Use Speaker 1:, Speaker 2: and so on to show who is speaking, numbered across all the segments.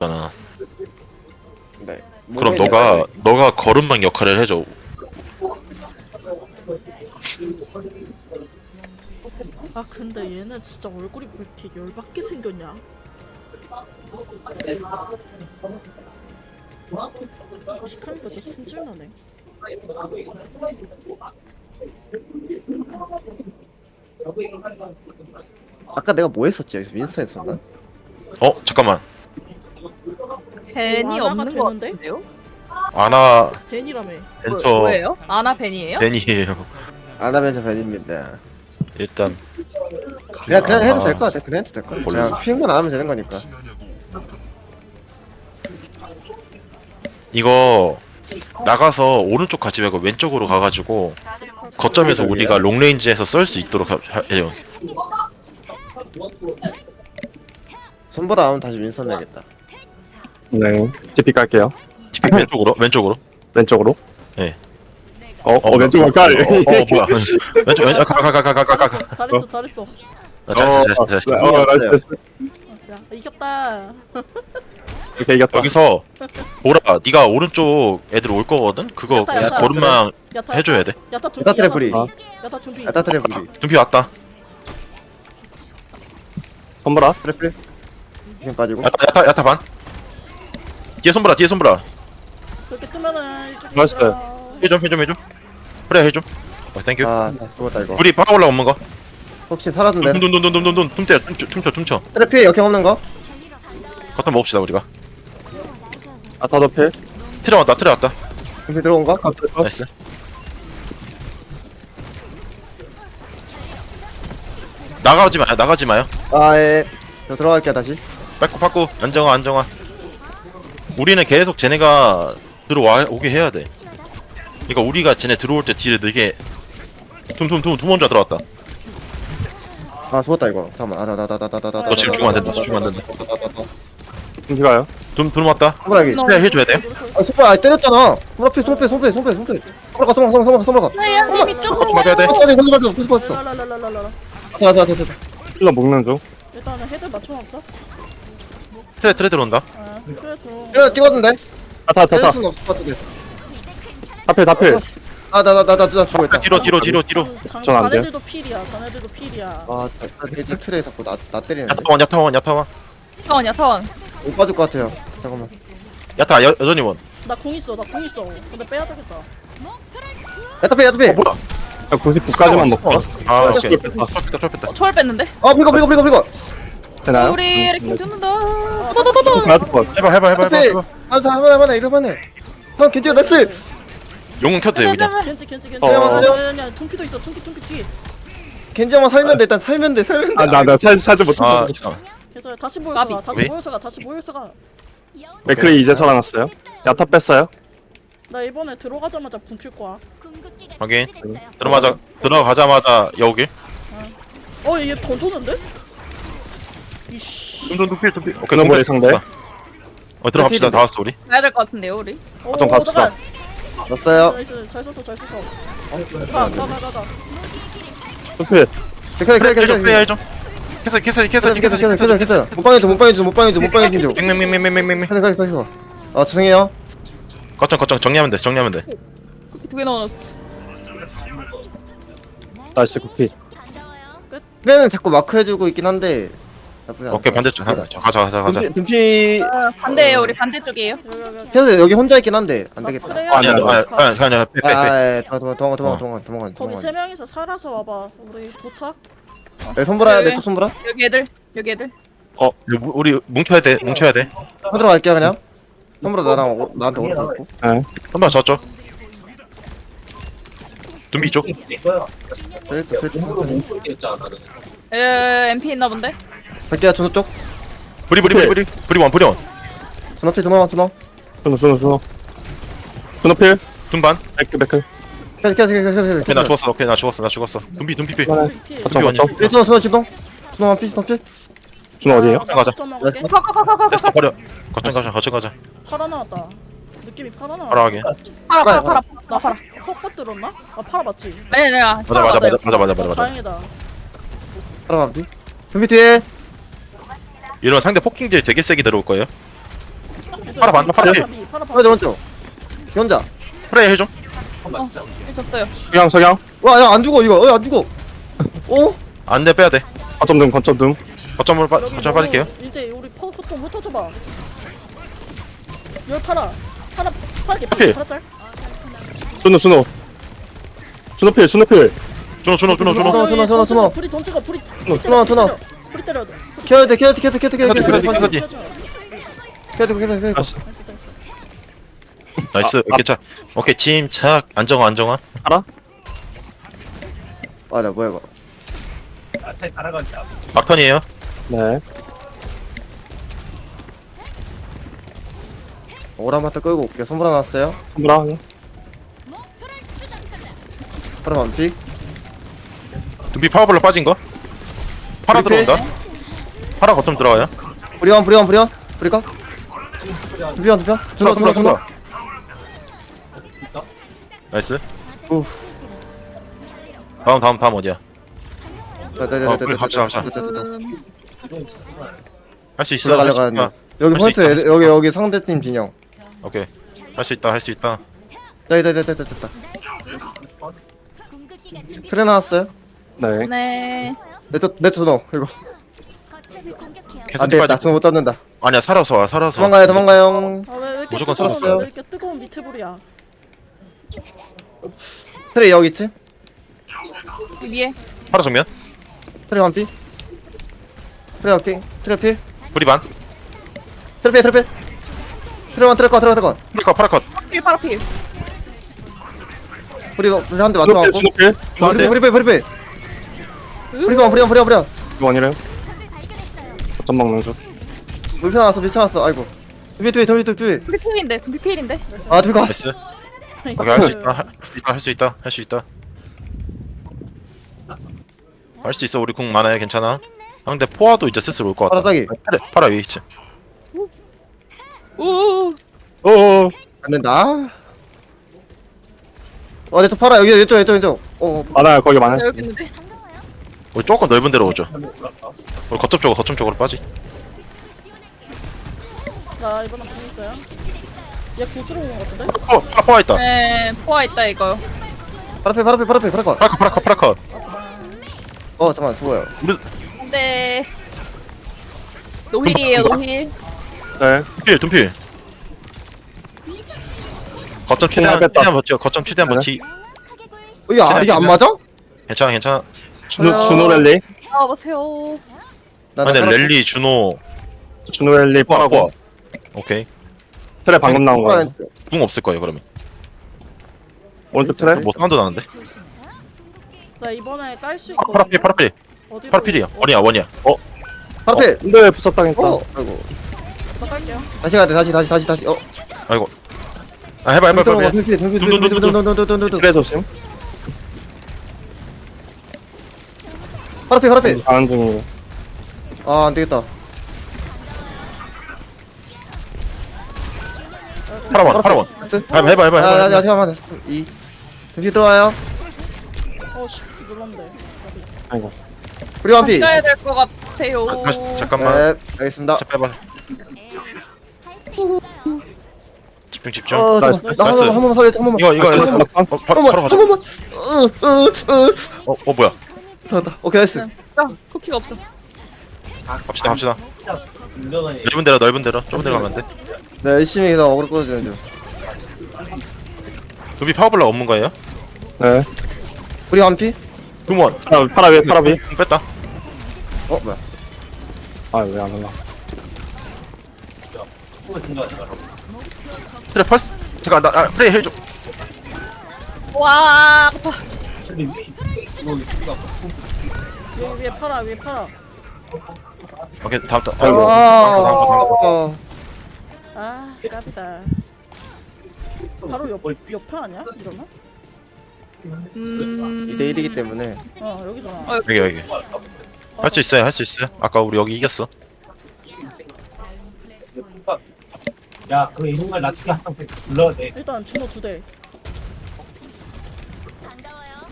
Speaker 1: 잖아.
Speaker 2: 네.
Speaker 1: 그럼 너가 너가 걸음망 역할을 해줘.
Speaker 3: 아 근데 얘는 진짜 얼굴이 왜 이렇게 열받게 생겼냐? 피카니까 또 승질나네.
Speaker 2: 아까 내가 뭐 했었지? 윈스턴 했었나?
Speaker 1: 어 잠깐만.
Speaker 4: 벤이
Speaker 3: 뭐
Speaker 4: 없는 것
Speaker 3: 되는데?
Speaker 4: 같은데요?
Speaker 1: 아나
Speaker 3: 벤이라며.
Speaker 4: 뭐,
Speaker 1: 벤처
Speaker 4: 뭐예요? 아나 벤이에요?
Speaker 1: 벤이에요.
Speaker 2: 안 하면 저 벤입니다.
Speaker 1: 일단
Speaker 2: 그냥 그냥 해도
Speaker 1: 아,
Speaker 2: 될것 같아. 그냥 해도 될 것 같아.
Speaker 1: 몰라.
Speaker 2: 그냥 피행만 안 하면 되는 거니까.
Speaker 1: 이거 나가서 오른쪽 가지 말고 왼쪽으로 가가지고 거점에서 우리가 롱레인지에서 썰 수 있도록 하- 하- 해요.
Speaker 2: 손보라 하면 다시 윈스턴 내야겠다.
Speaker 5: 네, TP 깔게요.
Speaker 1: TP 왼쪽으로 왼쪽으로.
Speaker 5: 왼쪽으로.
Speaker 1: 네.
Speaker 5: 어, 어, 왼쪽으로 깔.
Speaker 1: 어, 어, 어 뭐야? 왼쪽 왼쪽 가가가가가가가.
Speaker 3: 잘했어, 잘했어, 잘했어.
Speaker 1: 잘했어 잘했어 잘했어.
Speaker 5: 어, 나이스, 나이스.
Speaker 3: 야, 이겼다.
Speaker 5: 이렇게 이겼다.
Speaker 1: 여기서 보라 네가 오른쪽 애들 올 거거든. 그거
Speaker 3: 야타, 야타.
Speaker 1: 걸음망
Speaker 3: 야타,
Speaker 1: 해줘야 돼.
Speaker 3: 야타 준비.
Speaker 2: 야타 트래플이.
Speaker 5: 아.
Speaker 3: 야타 준비.
Speaker 2: 야타 트래플이.
Speaker 1: 둠피 왔다.
Speaker 5: 선보라.
Speaker 2: 트래플. 지금 빠지고.
Speaker 1: 야타 야타 야타 반. 뒤에 손보라 뒤에 손보라.
Speaker 3: 그렇게 뜨면은 이쪽.
Speaker 5: 나이스.
Speaker 1: 해좀 해좀 해좀. 그래 해좀. 어 땡큐.
Speaker 2: 아, 죽었다 이거.
Speaker 1: 우리 바로 올라오는 거.
Speaker 2: 혹시 살았는데?
Speaker 1: 둠둠둠둠둠둠 둠쳐 둠쳐 둠쳐 둠쳐.
Speaker 2: 트래플 역행 없는 거?
Speaker 1: 겉좀 먹읍시다 우리가.
Speaker 5: 아, 다더필.
Speaker 1: 틀어 왔다 틀어 왔다.
Speaker 2: 준비 들어온 거?
Speaker 1: 나이스. 나가지 마요 나가지 마요.
Speaker 2: 아, 예. 저 들어갈게요 다시.
Speaker 1: 빠꾸 빠꾸 안정화 안정화. 우리는 계속 쟤네가 들어와 오게 해야 돼. 그러니까 우리가 쟤네 들어올 때 딜을 늦게 tumtumtum 두 먼저 들어왔다.
Speaker 2: 아, 죽었다 이거. 잠깐만. 아, 나나나나나나.
Speaker 1: 너 지금 죽으면 안 된다. 죽으면 안 된다.
Speaker 5: TP 가요.
Speaker 1: 둠 들어왔다. 그래 해줘야 돼.
Speaker 2: 아, 아, 때렸잖아. 손보라 피, 손패, 손패, 손패, 손패. 손보라 가, 손보라, 손보라, 손보라 가.
Speaker 4: 아야, 님 이쪽으로
Speaker 1: 막아야 돼.
Speaker 2: 아, 손보라 가, 손보라 가.
Speaker 3: 랄랄랄랄랄라.
Speaker 2: 자, 자, 자, 자.
Speaker 5: 힐러 먹는 중.
Speaker 3: 일단은 헤드 맞춰놨어.
Speaker 1: 트레 트레 들어온다.
Speaker 3: 아, 들어.
Speaker 2: 이거 찍었는데?
Speaker 5: 아, 다, 다,
Speaker 2: 때릴
Speaker 5: 다.
Speaker 2: 수는 없을 것 같은데.
Speaker 5: 다필, 다필.
Speaker 2: 아, 나, 나, 나, 나, 나 죽어 있다.
Speaker 1: 뒤로 뒤로 뒤로 뒤로.
Speaker 3: 장,
Speaker 5: 전안 돼요?
Speaker 3: 자네들도 필이야. 자네들도 필이야.
Speaker 2: 아, 나, 나 돼지 틀에 자꾸 나, 나 때리는데.
Speaker 1: 야타원 야타원 야타원.
Speaker 4: 타원
Speaker 2: 못 빠질 것 같아요. 잠깐만.
Speaker 1: 야타 여, 여전히 원.
Speaker 3: 나 궁 있어. 나 궁 있어. 근데 빼야 되겠다.
Speaker 2: 야타페, 야타페.
Speaker 1: 어 뭐야?
Speaker 5: 야, 99까지만 먹고.
Speaker 1: 아 오케이.
Speaker 5: 뺐다.
Speaker 1: 뺐다 뺐다 뺐다.
Speaker 4: 어, 초월 뺐는데?
Speaker 2: 아, 밀고, 밀고, 밀고, 밀고.
Speaker 5: 되나요?
Speaker 4: 우리
Speaker 3: 아.
Speaker 5: 맞을 것 같아.
Speaker 1: 해봐 해봐 해봐 해봐. 해봐.
Speaker 2: 아, 자, 하나, 하나, 이러면 해. 형, 괜찮아, 나이스.
Speaker 1: 용은 켜도 돼 그냥.
Speaker 3: 겐지 겐지 겐지.
Speaker 5: 어.
Speaker 3: 아니 아니 아니. 둠피도 있어. 둠피 둠피 뒤.
Speaker 2: 겐지만 살면 돼, 일단 살면 돼, 살면 돼.
Speaker 5: 아, 나, 나 살, 살지 못해.
Speaker 1: 아 잠깐.
Speaker 3: 그래서 다시 모여서 가. 다시
Speaker 1: 왜?
Speaker 3: 모여서 가. 다시 모여서 가.
Speaker 5: 맥크리 이제 살아났어요. 야타 뺐어요.
Speaker 3: 나 이번에 들어가자마자 궁킬 거야.
Speaker 1: 확인. 들어가자 들어가자마자 여기.
Speaker 3: 어, 얘 던졌는데? 이씨.
Speaker 1: 둠둠 둠필 둠필. 오케이
Speaker 5: 그놈 머리 상대.
Speaker 1: 어 들어갑시다 다 왔어 우리.
Speaker 4: 가야 될 것 같은데요 우리
Speaker 3: 오,
Speaker 5: 좀 갑시다.
Speaker 3: 잠깐.
Speaker 2: 넣었어요.
Speaker 3: 나이스. 잘 썼어. 잘 썼어. 가, 가, 가, 가, 가.
Speaker 5: 투필.
Speaker 2: 그래, 그래, 그래,
Speaker 1: 좀 캐서 캐서 캐서,
Speaker 2: 캐서
Speaker 1: 캐서,
Speaker 2: 캐서, 캐서. 못 방해줘, 못 방해줘, 못 방해줘, 못 방해줘.
Speaker 1: 맹맹맹맹맹맹맹.
Speaker 2: 그래, 그래, 그래. 아, 죄송해요.
Speaker 1: 거점 거점 정리하면 돼 정리하면 돼.
Speaker 4: 두개 넣어놨어
Speaker 5: 나이스 구피.
Speaker 2: 그래는 자꾸 마크 해주고 있긴 한데. 나쁘지 않아.
Speaker 1: 오케이 반대쪽 하- 가자 가자 가자.
Speaker 2: 둠피, 둠피.
Speaker 4: 어, 반대예요 우리 반대쪽이에요
Speaker 3: 여기, 여기, 여기.
Speaker 2: 여기 혼자 있긴 한데 안 되겠다.
Speaker 3: 그래,
Speaker 5: 아,
Speaker 1: 아니야
Speaker 5: 네,
Speaker 1: 아니야 아니야 아니야 빼빼 빼.
Speaker 2: 아, 도망, 도망, 도망,
Speaker 1: 어.
Speaker 2: 도망, 도망,
Speaker 3: 거기
Speaker 2: 도망.
Speaker 3: 세 명이서 살아서 와봐. 우리 도착.
Speaker 2: 네, 손보라야,
Speaker 4: 네.
Speaker 2: 내쪽 손보라.
Speaker 4: 여기 애들 여기 애들
Speaker 1: 우리- 우리 뭉쳐야 돼 뭉쳐야 돼.
Speaker 2: 손보라 갈게요 그냥. 손보라 나랑 오, 나한테 오른쪽.
Speaker 5: 네.
Speaker 1: 한번 졌죠. 둠비 쪽.
Speaker 2: 슬쩍, 슬쩍.
Speaker 4: 에 MP 있나 본데?
Speaker 2: 갈게요 준호 쪽.
Speaker 1: 브리 브리 브리 브리 브리 원 브리 원.
Speaker 2: 준호 피 준호 준호.
Speaker 5: 준호, 준호, 준호. 준호 필.
Speaker 2: 캐, 캐, 캐, 캐, 캐,
Speaker 1: 오케이 나 죽었어 오케이 나 죽었어 나 죽었어. 둠비 둠비 필.
Speaker 5: 네.
Speaker 3: 피.
Speaker 5: 거점, 거점.
Speaker 2: 준호, 준호, 준호. 준호 피, 준호 피.
Speaker 5: 준호 어디에요?
Speaker 1: 가자.
Speaker 3: 점 먹을게.
Speaker 1: 됐어 버려. 거점 가자 거점 가자.
Speaker 3: 팔아 나왔다. 느낌이 팔아 나왔다.
Speaker 1: 바로 하게.
Speaker 4: 팔아 팔아 팔아
Speaker 3: 나 팔아. 헛것 들었나? 아 팔아 맞지?
Speaker 4: 아니 내가
Speaker 1: 맞아 맞아 맞아 맞아 맞아 맞아
Speaker 3: 어,
Speaker 1: 맞아.
Speaker 3: 다행이다.
Speaker 2: 따라가 피. 준비 뒤에.
Speaker 1: 이런 상대 폭킹들 되게 세게 들어올 거예요. 팔아 반 팔아
Speaker 3: 필비 파라 반
Speaker 2: 파라 오른쪽 혼자.
Speaker 1: 프레이 해줘.
Speaker 4: 해줬어요.
Speaker 5: 석양 석양.
Speaker 2: 와야 안 죽어 이거. 어안 죽어. 어?
Speaker 1: 안 돼 빼야 돼.
Speaker 5: 거점 등 거점 등.
Speaker 1: 거점으로 빠 거점 빠질게요.
Speaker 3: 이제 우리 퍼커통 흩어져봐. 열 파라 파라 파라 개피
Speaker 1: 필.
Speaker 3: 파라 짤
Speaker 5: 준호 준호. 준호 필 준호 필.
Speaker 1: 준호 준호 준호 준호.
Speaker 2: 준호, 준호, 준호, 준호.
Speaker 3: 불이 돈 찍어 불이
Speaker 2: 준호, 준호.
Speaker 3: 불이 때려야 돼
Speaker 2: 켜야 돼 켜야 돼 켜야 돼 켜야 돼 켜야 돼 켜야 돼
Speaker 1: 켜야 돼.
Speaker 2: 켜야 돼 켜야 돼 켜야 돼
Speaker 5: 다시
Speaker 1: 나이스 오케이 자 오케이 침착 안정화 안정화
Speaker 5: 알아?
Speaker 2: 맞아 뭐야 이거
Speaker 1: 막턴이에요
Speaker 5: 네
Speaker 2: 오라마트 끌고 올게요 손보라 나왔어요
Speaker 5: 손브라
Speaker 2: 파라 반피
Speaker 1: 두비 파워블로 빠진 거 파라 들어온다 파라 거점 들어와요?
Speaker 2: 브리온 브리온 브리온. 브리컷 두피온 두피온 준호 준호 준호
Speaker 1: 나이스.
Speaker 2: 우후.
Speaker 1: 다음 다음 다음 어디야?
Speaker 2: 네네네네
Speaker 1: 어, 그래, 갑시다, 갑시다.
Speaker 4: 음,
Speaker 1: 할수 있어 할
Speaker 2: 올라가려고
Speaker 1: 수
Speaker 2: 하는데
Speaker 1: 있다.
Speaker 2: 여기
Speaker 1: 할수
Speaker 2: 포인트
Speaker 1: 있다, 할수
Speaker 2: 여기 여기 상대팀 진영.
Speaker 1: 오케이. 할 수 있다 할 수 있다.
Speaker 2: 네네네네네 됐다 트레 나왔어요?
Speaker 5: 네.
Speaker 4: 네.
Speaker 2: 네트 네트 넣어 이거
Speaker 1: 계속
Speaker 2: 아, 네,
Speaker 1: 나
Speaker 2: 지금 못 잡는다.
Speaker 1: 아니야 살아서 와 살아서.
Speaker 2: 도망가요, 도망가요.
Speaker 3: 아,
Speaker 1: 무조건 살았어요.
Speaker 3: 왜 이렇게 뜨거운 미트볼이야?
Speaker 2: 트레 여기 있지?
Speaker 4: 위에
Speaker 1: 바로 정면.
Speaker 2: 트레이 반피. 트레이 반피. 트레이 피.
Speaker 1: 우리 반.
Speaker 2: 트레 피, 트레 피. 트레 원, 트레 컷, 트레 컷,
Speaker 1: 트레 컷. 파라컷
Speaker 4: 파라필 파라필
Speaker 2: 우리 우리 한대 맞춰갖고.
Speaker 5: 노필.
Speaker 2: 우리 피, 우리 피, 우리 피. 우리 피, 우리 피, 우리 피.
Speaker 5: 이거 아니래요? 점 먹는 중
Speaker 2: 물표 나왔어 미쳐 나왔어. 아이고. 두비 두비 두비 두비
Speaker 4: 둘이 필인데, 둘이 필인데.
Speaker 2: 아 두비 가.
Speaker 1: 나이스. 오케이 할 수 있다. 할 수 있다 할 수 있다 할 수 있어. 우리 궁 많아요. 괜찮아. 상대 포화도 이제 슬슬 올것
Speaker 2: 파라
Speaker 1: 같다
Speaker 2: 짜기.
Speaker 1: 파라, 파라 위에 있지.
Speaker 4: 오.
Speaker 5: 어어
Speaker 2: 안 된다. 어 내가 파라 여기 왼쪽 왼쪽 왼쪽. 어
Speaker 5: 많아요. 거기 많아요.
Speaker 4: 여기 있는데.
Speaker 1: 우리 조금 넓은 데로 오죠. 우리 거점 쪽으로 거점 쪽으로 빠지.
Speaker 3: 나 이번엔 돈 있어요. 얘 구슬로 온거 같은데?
Speaker 1: 어 파라 포화 있다.
Speaker 4: 네, 포화 있다 이거.
Speaker 2: 파라 피 파라 피 파라 피 파라 컷
Speaker 1: 파라 컷 파라 컷 파라 컷.
Speaker 2: 어 잠깐 수고요.
Speaker 4: 네. 노힐이에요, 노힐.
Speaker 5: 네.
Speaker 1: 둠필 둠필. 거점 최대한 버텨. 거점 최대한
Speaker 5: 그래?
Speaker 1: 버티.
Speaker 2: 어, 야 아, 이게 안 맞아?
Speaker 1: 괜찮아 괜찮아
Speaker 5: 준호
Speaker 2: 아.
Speaker 5: 준호 랠리
Speaker 4: 아, 보세요.
Speaker 2: 나,
Speaker 1: 아 근데 랠리 준호
Speaker 5: 준호 랠리 빠라고
Speaker 1: 오케이
Speaker 5: 트레 방금 나온 거예요
Speaker 1: 궁 없을 거예요 그러면
Speaker 5: 오른쪽 트레
Speaker 1: 뭐 사운드 나는데
Speaker 3: 나 이번에 깔수
Speaker 1: 아, 파라
Speaker 3: 있거든
Speaker 1: 필 파라 필
Speaker 3: 어디로
Speaker 1: 파라 필이야 원이야 원이야
Speaker 2: 파라 피
Speaker 5: 근데 부쉈다니까
Speaker 2: 어 아이고
Speaker 3: 나 깔게요
Speaker 2: 다시 가야 돼 다시 다시 다시 다시 어
Speaker 1: 아이고 아 해봐 해봐 해봐 해봐
Speaker 2: 둠피 둠피 둠피
Speaker 1: 둠, 둠,
Speaker 2: 둠피
Speaker 1: 둠, 둠.
Speaker 2: 둠피 둠피 둠피 둠피
Speaker 5: 트레 조심
Speaker 2: 파라 피 파라 피
Speaker 5: 가는 중이에요
Speaker 2: 아 안되겠다
Speaker 1: 파라원 파라원
Speaker 2: 나이스
Speaker 1: 해봐 해봐 해봐
Speaker 2: 아, 야, 야,
Speaker 1: 해봐
Speaker 2: 잠깐만. 이. 둠피 들어와요.
Speaker 3: 어씨 눌렀는데
Speaker 5: 아이고
Speaker 2: 우리
Speaker 4: 다시
Speaker 2: 완피.
Speaker 4: 가야 될 것 같아요.
Speaker 1: 아, 다시 잠깐만
Speaker 2: 네, 알겠습니다.
Speaker 1: 자 빼봐 집중 집중
Speaker 2: 어,
Speaker 5: 나이스,
Speaker 2: 잠깐만. 나한
Speaker 1: 나이스.
Speaker 2: 번만 한 번만 살려. 한 번만.
Speaker 1: 이거 이거
Speaker 5: 아.
Speaker 1: 어, 바로. 바로 가자
Speaker 2: 한 번만. 으, 으, 으.
Speaker 1: 어, 어 뭐야
Speaker 2: 잡았다. 오케이, 나이스.
Speaker 4: 아, 쿠키가 없어.
Speaker 1: 갑시다 갑시다 넓은 데로 넓은 데로 좁은 데로 가면 안돼
Speaker 2: 네, 열심히 해서 어그로 끌어주는 중.
Speaker 1: 두비 파워블락 없는 거예요?
Speaker 5: 네
Speaker 2: 우리 완피?
Speaker 1: 두원
Speaker 5: 파라 파라 위에 파라 위에
Speaker 1: 궁 뺐다
Speaker 2: 어, 뭐야.
Speaker 5: 아 왜 안 올라
Speaker 1: 그래 펄스 잠깐 나 아, 프레이 해줘
Speaker 4: 와, 아파.
Speaker 3: 여기 위에 팔아 위에 팔아
Speaker 1: 오케이 다음 다
Speaker 5: 아이고.
Speaker 1: 다음 거 다음 거 다음 거
Speaker 2: 어,
Speaker 3: 아 깝다 바로 옆, 옆에 아니야? 이러면?
Speaker 4: 음.
Speaker 2: 2대 1이기 때문에.
Speaker 3: 어 여기잖아
Speaker 4: 어,
Speaker 1: 여기 여기 할 수 있어요 할 수 있어요 아까 우리 여기 이겼어
Speaker 6: 야, 그 이름을 나중에 한번 불러야 돼.
Speaker 3: 일단 준호 두대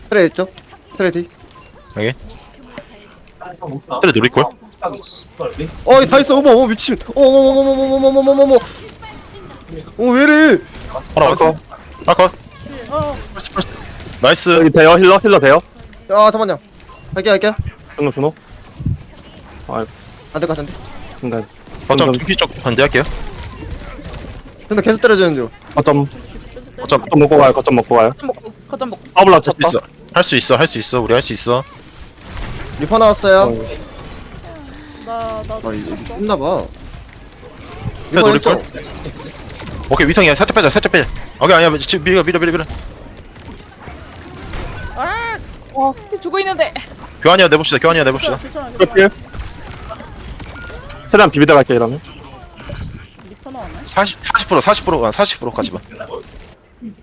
Speaker 2: 트레 있죠? 트레 뒤.
Speaker 1: 여기 트레 누릴걸?
Speaker 2: 어, 다 있어. 어머, 어머, 미친. 어머, 어머, 어머, 어머, 어머, 어머, 어머, 어머. 오 왜이래
Speaker 5: 하나 왔어.
Speaker 1: 아컷
Speaker 3: 어
Speaker 1: 나이스
Speaker 5: 여기 돼요? 힐러? 힐러 돼요?
Speaker 2: 아 잠깐만요 할게 할게
Speaker 5: 준호, 준호.
Speaker 2: 안될 것 같은데
Speaker 5: 순간.
Speaker 1: 거점 둠피 쪽 반대할게요
Speaker 2: 근데 계속 때려주는 중
Speaker 5: 거점,
Speaker 1: 거점
Speaker 5: 거점 먹고 가요, 거점 먹고 가요.
Speaker 4: 거점 먹고 거점 먹고
Speaker 5: 더블
Speaker 1: 할수
Speaker 5: 낮췄다.
Speaker 1: 있어 할수 있어 할 수 있어 우리 할 수 있어
Speaker 2: 리퍼 나왔어요.
Speaker 3: 나 나
Speaker 2: 아 이거
Speaker 3: 쳤어.
Speaker 2: 했나봐.
Speaker 1: 그래,
Speaker 2: 리퍼 왼쪽.
Speaker 1: 오케이 위성이야. 살짝 빼자 살짝 빼자. 오케이 아니야. 지금 밀어 밀어 밀어 밀어.
Speaker 4: 와 죽어 있는데.
Speaker 1: 교환이야 내봅시다. 교환이야 내봅시다.
Speaker 3: 괜찮아. 괜찮아
Speaker 5: 최대한 비비다 갈게, 이러면.
Speaker 3: 리퍼 나왔네.
Speaker 1: 40 40% 40% 아, 40%까지만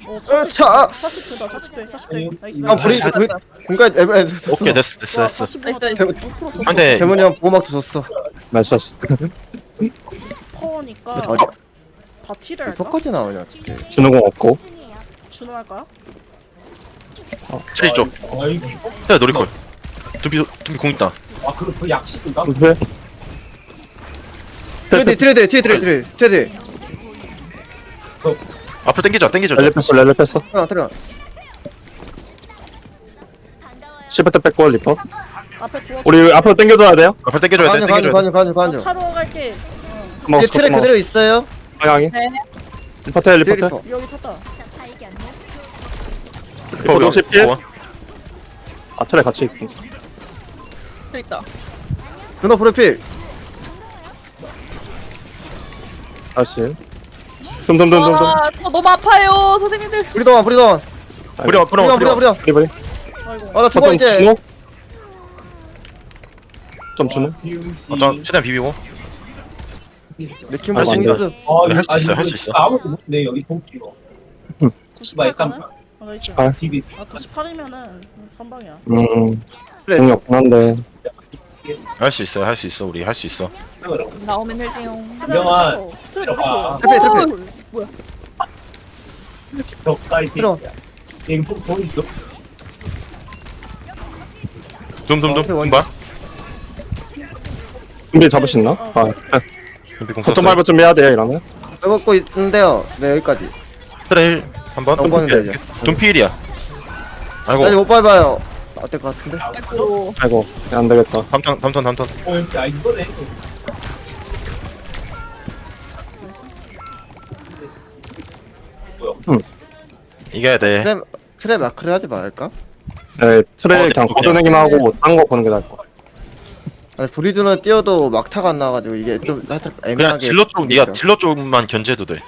Speaker 3: 오
Speaker 2: 자.
Speaker 3: 40 40배다 40배 40배 나이스
Speaker 2: 아 우리 우리 공간 에베 됐어
Speaker 1: 오케이 됐어 됐어
Speaker 3: 와,
Speaker 1: 됐어
Speaker 3: 40%가
Speaker 4: 나이스,
Speaker 3: 더
Speaker 2: 나이스.
Speaker 3: 5%더
Speaker 1: 근데
Speaker 2: 대문이 형 보호막도 줬어
Speaker 5: 나이스.
Speaker 3: 퍼니까
Speaker 2: 어디
Speaker 3: 바티를 할까?
Speaker 2: 리퍼까지 나오냐 진짜
Speaker 5: 준호 공 없고.
Speaker 3: 준호 할까요?
Speaker 1: 트레이 쪽
Speaker 6: 어이구.
Speaker 1: 해야 노릴걸 둠피 둠피 공 있다
Speaker 6: 아, 그, 그.
Speaker 2: 트레디 트레디 트레디 트레디 트레디
Speaker 1: 앞으로 당기자 당기자
Speaker 5: 렐레 뺐어, 렐레 뺐어.
Speaker 2: 하나 트레
Speaker 5: 시프트 뺐고, 리퍼.
Speaker 3: 앞에
Speaker 5: 우리 앞으로 당겨줘야 돼요.
Speaker 1: 앞으로 당겨줘야 돼
Speaker 2: 간주
Speaker 1: 당겨줘야
Speaker 2: 간주
Speaker 1: 돼
Speaker 2: 간주 간주
Speaker 3: 나 타로 갈게
Speaker 2: 뒤에 트레
Speaker 5: 먹었어.
Speaker 2: 그대로 있어요
Speaker 5: 방향이.
Speaker 4: 네
Speaker 5: 리퍼 텔,
Speaker 2: 뒤에
Speaker 5: 리퍼 텔.
Speaker 2: 리퍼
Speaker 3: 여기 탔다
Speaker 5: 리퍼
Speaker 1: 어,
Speaker 5: 50필.
Speaker 1: 어,
Speaker 5: 아, 트레 같이 있고.
Speaker 4: 저기 있다
Speaker 2: 준호 프로필
Speaker 5: 다시. 둠둠둠둠둠.
Speaker 4: 와, 저 너무 아파요 선생님들
Speaker 2: 브리던 브리던
Speaker 1: 뿌려 뿌려
Speaker 2: 브리던
Speaker 1: 뿌려
Speaker 2: 브리던 브리던
Speaker 5: 리버리.
Speaker 3: 아이고
Speaker 2: 아나 죽어 이제
Speaker 5: 준호. 좀 준호.
Speaker 1: 어쩜 최대한 비비고
Speaker 2: 레킹
Speaker 5: 아, 안 돼.
Speaker 2: 보스
Speaker 6: 어,
Speaker 1: 할수
Speaker 6: 이거
Speaker 1: 할수 있어.
Speaker 6: 아무도 못네 여기 동기가.
Speaker 3: 98 가는?
Speaker 6: 깜짝.
Speaker 3: 아 나이스
Speaker 5: 아.
Speaker 6: TV.
Speaker 3: 아 98이면은 선방이야
Speaker 5: 음,
Speaker 2: 그래.
Speaker 5: 공이 없긴 한데.
Speaker 1: 할 수 있어요 할수 있어 우리 할 수 있어
Speaker 4: 나오면 힐딩
Speaker 6: 유명한-
Speaker 3: 트레 리퍼
Speaker 6: 아.
Speaker 2: 트레 트레
Speaker 3: 뭐야
Speaker 6: 벽까지.
Speaker 2: 들어.
Speaker 6: 이거 돈 있어?
Speaker 1: 둠둠둠
Speaker 2: 어,
Speaker 1: 둠바
Speaker 5: 준비 잡을 수 있나? 아,
Speaker 1: 공
Speaker 5: 거점
Speaker 1: 썼어
Speaker 5: 밟을 준비해야 돼요, 이러면.
Speaker 2: 먹고 있는데요 네 여기까지
Speaker 1: 트레일 한번
Speaker 2: 안 보는데 이제
Speaker 1: 둠필이야 아이고
Speaker 2: 아니 못 밟아요 안될 것 같은데
Speaker 4: 아이고
Speaker 5: 안 되겠다.
Speaker 1: 담턴 담턴 담턴
Speaker 6: 어, 아, 이거네.
Speaker 1: 이겨야 돼.
Speaker 2: 트랩 트랩 마크를 하지 말까?
Speaker 5: 네, 트레
Speaker 1: 어, 네,
Speaker 5: 그냥. 걷어내기만 하고, 딴 거 보는 게 나을 것 같아.
Speaker 2: 아니 브리드는 뛰어도 막타가 안 나와가지고 이게 좀 살짝 애매하게
Speaker 1: 그냥 딜러 쪽 네가. 딜러 쪽만 견제해도 돼.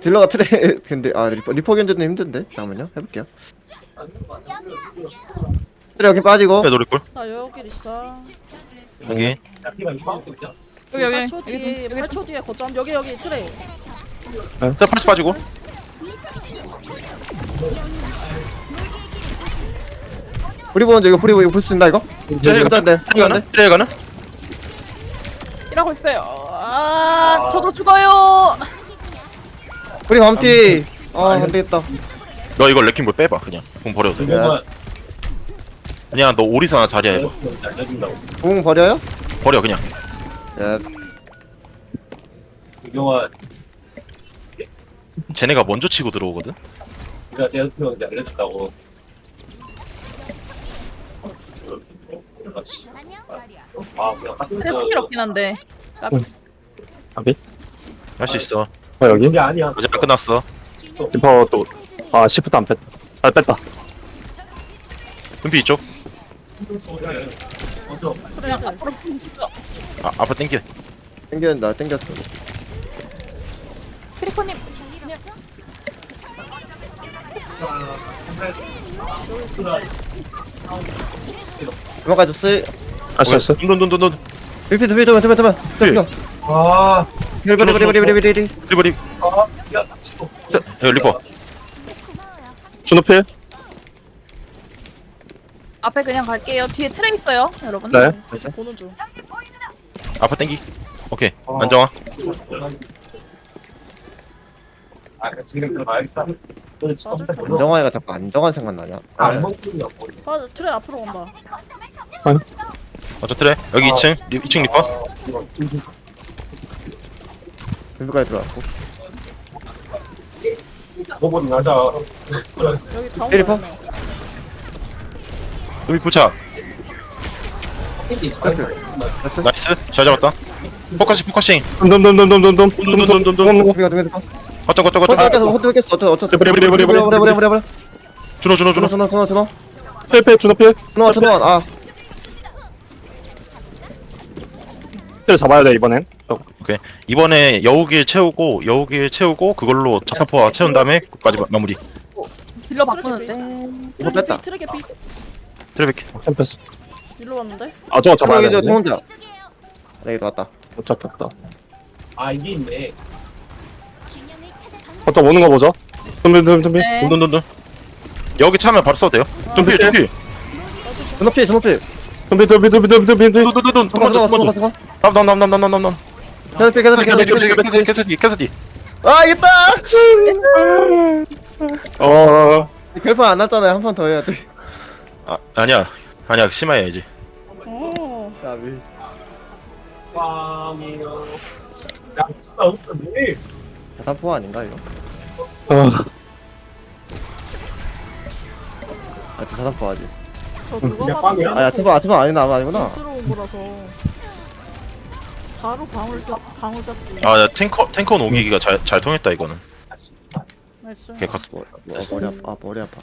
Speaker 2: 딜러가 트레 근데 아 리퍼 리퍼 견제는 힘든데? 잠깐만요. 해볼게요. 트레 여기 빠지고.
Speaker 1: 노릴 걸?
Speaker 3: 나 여기 있어.
Speaker 1: 여기?
Speaker 4: 여기 여기.
Speaker 3: 8초 뒤에 8초 뒤에 거점. 여기 여기 트레
Speaker 1: 트레 팔스 빠지고
Speaker 2: 브리 보는 이거 브리 이거 볼수 있나 이거?
Speaker 1: 트레일
Speaker 2: 괜찮은데
Speaker 1: 가는
Speaker 2: 괜찮은데
Speaker 1: 트레일 가는
Speaker 4: 일하고 있어요. 아 저도 죽어요.
Speaker 2: 브리 밤피. 아 안 되겠다.
Speaker 1: 너 이거 레킹볼 빼봐 그냥. 공 버려도 돼.
Speaker 6: 유명한.
Speaker 1: 그냥 너 오리사나 자리야 해봐
Speaker 6: 알려준다고.
Speaker 2: 공 버려요?
Speaker 1: 버려 그냥.
Speaker 2: 예
Speaker 6: 유명한.
Speaker 1: 쟤네가 먼저 치고 들어오거든
Speaker 6: 우리가 제어표한테 알려준다고. 그렇지. 아, 그냥 같은
Speaker 4: 그래
Speaker 6: 거-
Speaker 4: 스킬 없긴 한데
Speaker 5: 아비?
Speaker 1: 할수 있어
Speaker 5: 어, 여기?
Speaker 6: 그게 아니야.
Speaker 1: 아직 안 끝났어
Speaker 5: 리퍼 또, 아, 시프트 안 뺐다. 아, 뺐다.
Speaker 1: 둠피 이쪽
Speaker 6: 먼저
Speaker 3: 트레
Speaker 4: 앞으로
Speaker 1: 아 앞으로 땡겨
Speaker 2: 땡겼다 땡겼어
Speaker 4: 크리퍼님
Speaker 2: 그만까지 줬어요
Speaker 5: 알았어, 알았어.
Speaker 1: 돈돈돈돈
Speaker 2: 빌피 두비 두번 두번 두번 두번
Speaker 6: 아,
Speaker 2: 버리 버 리 버 리 버 리 버 리 버리
Speaker 1: 리버리
Speaker 6: 아, 야, 다치고.
Speaker 1: 야 리버
Speaker 5: 준호필?
Speaker 4: 앞에 그냥 갈게요 뒤에 트레 있어요 여러분
Speaker 5: 네.
Speaker 3: 보는 중
Speaker 1: 앞으로 땡기 오케이 안정화
Speaker 6: 아, 지금 들어가야
Speaker 3: 거야.
Speaker 2: 안정환이가 자꾸 안정환 생각나냐
Speaker 6: 아,
Speaker 2: 아
Speaker 6: 안.
Speaker 3: 아 트레 앞으로 온다
Speaker 1: 어저 트레 여기 2층 리, 2층 리퍼
Speaker 6: 아, 이거
Speaker 2: 빌피까지 들어왔고
Speaker 6: 그거보다 나자.
Speaker 3: 여기? 라인에.
Speaker 1: 여기 부착 나이스 잘 잡았다 포커싱 포커싱
Speaker 5: 덤덤덤덤덤덤덤
Speaker 1: 둠둠둠둠둠
Speaker 2: 두개가 두개 두 개
Speaker 1: 어쩌고 어쩌고
Speaker 2: 호텔
Speaker 1: 어쩌고.
Speaker 2: 깼어 호텔 깼어 어쩌 어쩌
Speaker 5: 버려, 버려, 버려, 버려.
Speaker 2: 버려 버려 버려 버려
Speaker 1: 준호 준호
Speaker 2: 준호
Speaker 1: 준호.
Speaker 2: 준호 준호 준호.
Speaker 5: 필필 준호 필.
Speaker 2: 준호 준호 아.
Speaker 5: 필 잡아야 돼 이번엔. 어,
Speaker 1: 오케이. 이번에 여우길 채우고 여우길 채우고 그걸로 자탄포화 채운 다음에 끝까지 마- 마무리.
Speaker 4: 딜러 바꾸는데.
Speaker 2: 이거 뺐다.
Speaker 3: 트랙에 비
Speaker 1: 트래픽.
Speaker 5: 템페스
Speaker 3: 일로 왔는데.
Speaker 5: 아 저거 잡아야
Speaker 2: 혼자. 네 왔다.
Speaker 5: 못 잡겠다.
Speaker 6: 아 이게 있네.
Speaker 5: 어떤 오는 거 보자 덤비 덤비 덤비.
Speaker 4: 네.
Speaker 1: 둔둔둔둔 여기 차면 바로 써도 돼요?
Speaker 2: 준호 피 준호 피.
Speaker 5: 덤비 덤비 덤비 덤비 덤비 덤비.
Speaker 1: 둔둔둔둔
Speaker 2: 잠깐
Speaker 1: 도망쳐 도망쳐.
Speaker 2: 피 계속 피
Speaker 1: 캐서디
Speaker 2: 계속 피
Speaker 1: 캐서디 캐서디 캐서디
Speaker 2: 아 이겼다!
Speaker 5: 어
Speaker 2: 결판 안 났잖아요. 한 판 더 해야 돼.
Speaker 1: 아 아니야. 아니야. 심해야지.
Speaker 3: 어.
Speaker 2: 야, 미-
Speaker 6: 꽝이요. 야.
Speaker 2: 자탄포 아닌가 이거
Speaker 5: 어,
Speaker 2: 아 자탄포 하지
Speaker 3: 저 그거
Speaker 6: 야,
Speaker 3: 받아.
Speaker 6: 빵이야?
Speaker 2: 아야 팀포 아 팀포 아니나 아니구나
Speaker 3: 스러운 거라서. 바로 방울 뺐 방울 뺐지.
Speaker 1: 아 야, 탱커 탱커 옮기기가 잘 잘 통했다 이거는
Speaker 3: 나이스.
Speaker 1: 오케이 컷
Speaker 2: 뭐, 뭐, 머리 아파 아 머리 아파